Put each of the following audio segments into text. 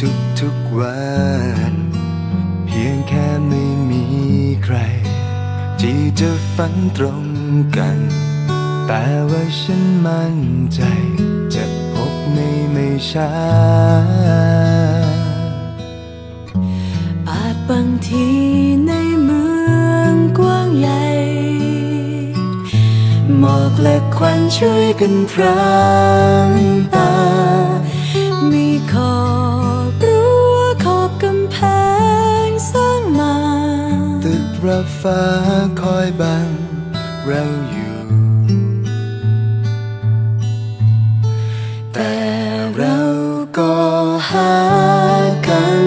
ทุกทุกวัน เพียงแค่ไม่มีใคร ที่จะฝันตรงกัน แต่ว่าฉันมั่นใจ จะพบไม่ไม่ช้า อาจบางทีในเมืองกว้างใหญ่หมอกและควันช่วยกันพรางตา มีขอ รับฟ้าคอยบังเราอยู่ แต่เราก็หากัน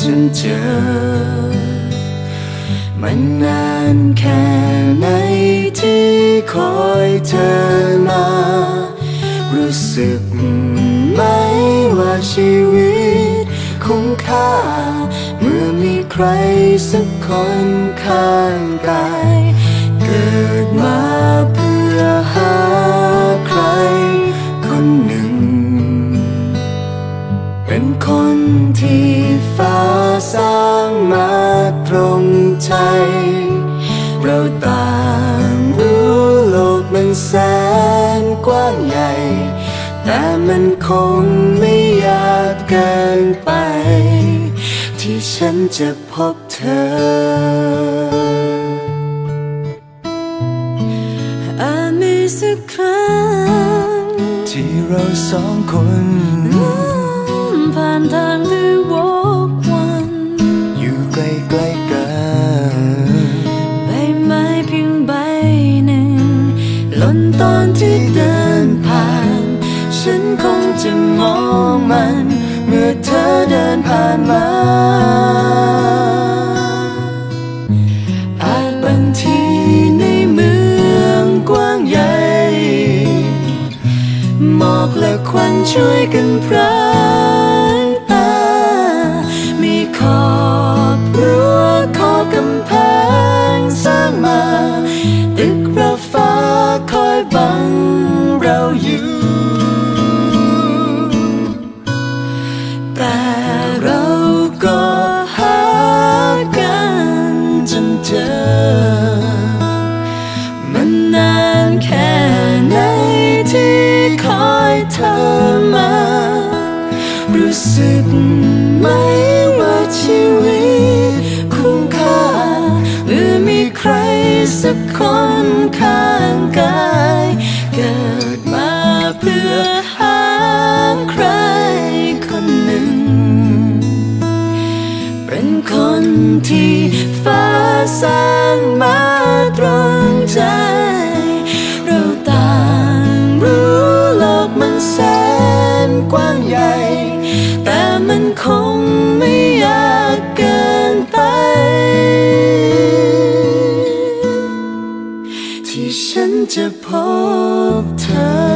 จนเจอ มันนานแค่ไหนที่คอยเธอมา รู้สึกไหมว่าชีวิตคุ้มค่าเมื่อมี รสักคนข้างกาย เกิดมาเพื่อหาใคร คนหนึ่ง เป็นคนที่ฟ้าสร้างมาตรงใจ เราต่างรู้โลกมันแสนกว้างใหญ่ แต่มันคงไม่ยากเกินไป ที่ฉันจะพบเธอ อาจมีสักครั้ง ที่เราสองคนผ่านทางที่วกวัน อยู่ใกล้ๆกันใบไม้เพียงใบหนึ่งหล่นตอนที่เดินผ่าน ฉันคงจะมองมัน เมื่อเธอเดินผ่านมา ควันช่วยกันพรางตามีขอบรั้วขอบกำแพงสร้างมา ตึกระฟ้าคอยบังเราอยู่ สักคนข้างกาย เกิดมาเพื่อหาใครคนหนึ่ง เป็นคนที่ฟ้าสร้างมาตรงใจ ฉันจะพบเธอ